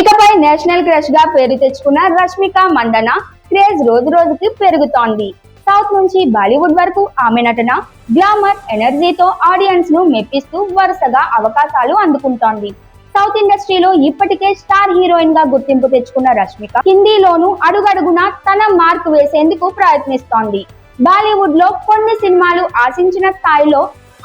National క్రష్గా పేరు తెచ్చుకున్న రష్మిక మండన craze రోజు రోజుకి పెరుగుతోంది. సౌత్ నుంచి బాలీవుడ్ వరకు ఆమె నటన గ్లామర్ ఎనర్జీతో ఆడియన్స్ను మెప్పిస్తూ వరుసగా అవకాశాలు అందుకుంటోంది. సౌత్ ఇండస్ట్రీలో ఇప్పటికే స్టార్ హీరోయిన్గా గుర్తింపు తెచ్చుకున్న రష్మిక హిందీలోనూ అడుగడుగునా తన మార్క్ వేసేందుకు ప్రయత్నిస్తోంది. బాలీవుడ్లో కొన్ని సినిమాలు ఆశించిన స్థాయిలో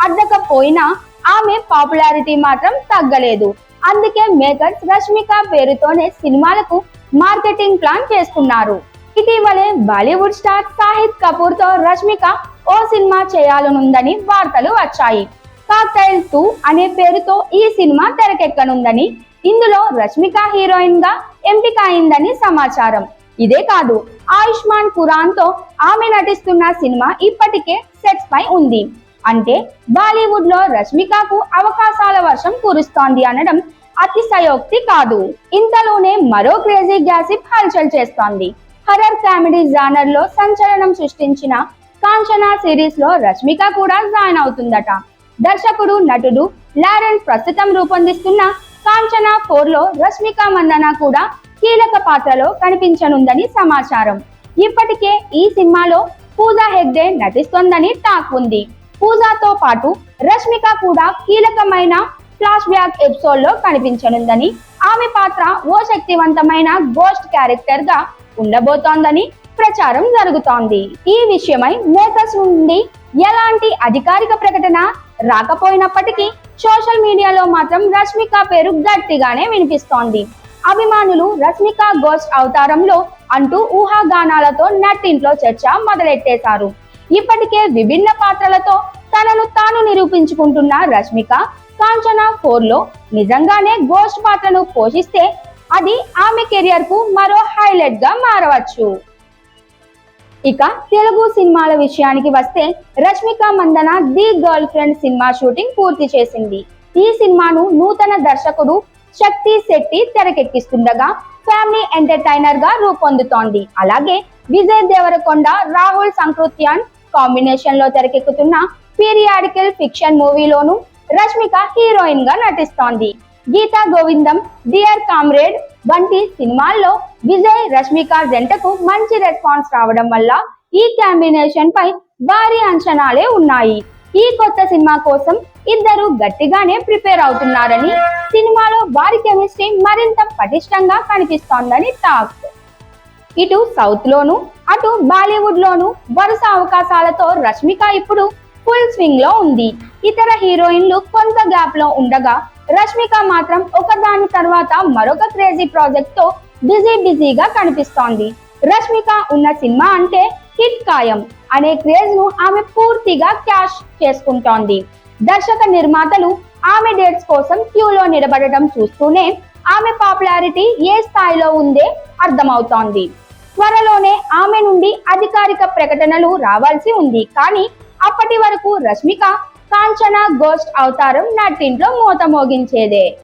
అద్దకపోయినా ఆమె పాపులారిటీ మాత్రం తగ్గలేదు. అందుకే మేకర్స్ రష్మిక పేరుతోనే సినిమాలకు మార్కెటింగ్ ప్లాన్ చేసుకున్నారు ఇటీవలే బాలీవుడ్ స్టార్ సాహిద్ కపూర్తో రష్మిక ఓ సినిమా చేయాలనుందని వార్తలు వచ్చాయి. కాక్టైల్ టూ అనే పేరుతో ఈ సినిమా తెరకెక్కనుందని ఇందులో రష్మిక హీరోయిన్గా ఎంపిక అయిందని సమాచారం. ఇదే కాదు ఆయుష్మాన్ ఖురాన్తో ఆమె నటిస్తున్న సినిమా ఇప్పటికే సెట్స్ పై ఉంది. అంటే బాలీవుడ్లో రష్మికకు అవకాశాల వర్షం కురుస్తోంది అనడం అతిశయోక్తి కాదు. ఇంతలోనే మరో క్రేజీ గ్యాసిప్ హల్చల్ చేస్తోంది. హర్రర్ కామెడీ జానర్లో సంచలనం సృష్టించిన కాంచనా సిరీస్లో రష్మిక కూడా జాయిన్ అవుతుందట. దర్శకుడు నటుడు లారెన్స్ ప్రస్తుతం రూపొందిస్తున్న కాంచనా ఫోర్లో రష్మిక మందన కూడా కీలక పాత్రలో కనిపించనుందని సమాచారం. ఇప్పటికే ఈ సినిమాలో పూజా హెగ్డే నటిస్తోందని టాక్ ఉంది. పూజాతో పాటు రష్మిక కూడా కీలకమైన ఫ్లాష్ బ్యాక్ ఎపిసోడ్లో కనిపించనుందని. ఆమె పాత్ర ఓ శక్తివంతమైన గోస్ట్ క్యారెక్టర్గా ఉండబోతోందని ప్రచారం జరుగుతోంది. ఈ విషయమై మేకర్స్ నుండి ఎలాంటి అధికారిక ప్రకటన రాకపోయినప్పటికీ సోషల్ మీడియాలో మాత్రం రష్మిక పేరు గట్టిగానే వినిపిస్తోంది. అభిమానులు రష్మిక గోస్ట్ అవతారంలో అంటూ ఊహాగానాలతో నట్టింట్లో చర్చ మొదలెట్టేశారు. ఇప్పటికే విభిన్న పాత్రలతో నిరూపించుకుంటున్న రష్మిక కాంచన ఫోర్లో నిజంగానే గోస్ట్ పాత్రను పోషిస్తే అది ఆమె కెరియర్కు మరో హైలైట్గా మారవచ్చు. ఇక తెలుగు సినిమాల విషయానికి వస్తే Rashmika Mandanna the girlfriend cinema shooting పూర్తి చేసింది. ఈ సినిమాను నూతన దర్శకుడు శక్తి శెట్టి తెరకెక్కిస్తుండగా ఫ్యామిలీ ఎంటర్టైనర్గా రూపొందుతోంది. అలాగే విజయ్ దేవరకొండ రాహుల్ సంకృత్యాన్ కాంబినేషన్లో తెరకెక్కుతున్న పీరియాడికల్ ఫిక్షన్ మూవీలోను రష్మిక హీరోయిన్గా నటిస్తోంది. గీతా గోవిందం డియర్ కామ్రేడ్ వంటి సినిమాల్లో విజయ్ రష్మిక జంటకు మంచి రెస్పాన్స్ రావడం వల్ల ఈ కాంబినేషన్ పై భారీ అంచనాలే ఉన్నాయి. ఈ కొత్త సినిమా కోసం ఇద్దరు గట్టిగానే ప్రిపేర్ అవుతున్నారని సినిమాలో వారి కెమిస్ట్రీ మరింత పటిష్టంగా కనిపిస్తోందని టాక్. ఇటు సౌత్ లోను అటు బాలీవుడ్ లోను వరుస అవకాశాలతో రష్మిక ఇప్పుడు ఫుల్ స్వింగ్లో ఉంది. ఇతర హీరోయిన్లు కొంత గ్యాప్లో ఉండగా రష్మిక మాత్రం ఒకదాని తర్వాత మరొక క్రేజీ ప్రాజెక్ట్తో బిజీ బిజీగా కనిపిస్తోంది. రష్మిక ఉన్న సినిమా అంటే హిట్ ఖాయం అనే క్రేజ్ను ఆమె పూర్తిగా క్యాష్ చేసుకుంటోంది. దర్శక నిర్మాతలు ఆమె డేట్స్ కోసం క్యూలో నిలబడటం చూస్తూనే ఆమె పాపులారిటీ ఏ స్థాయిలో ఉందే అర్థమవుతోంది. త్వరలోనే ఆమె నుండి అధికారిక ప్రకటనలు రావాల్సి ఉంది. కానీ అప్పటి వరకు రష్మిక కాంచనా గోస్ట్ అవతారం నట్టింట్లో మోత మోగించేదే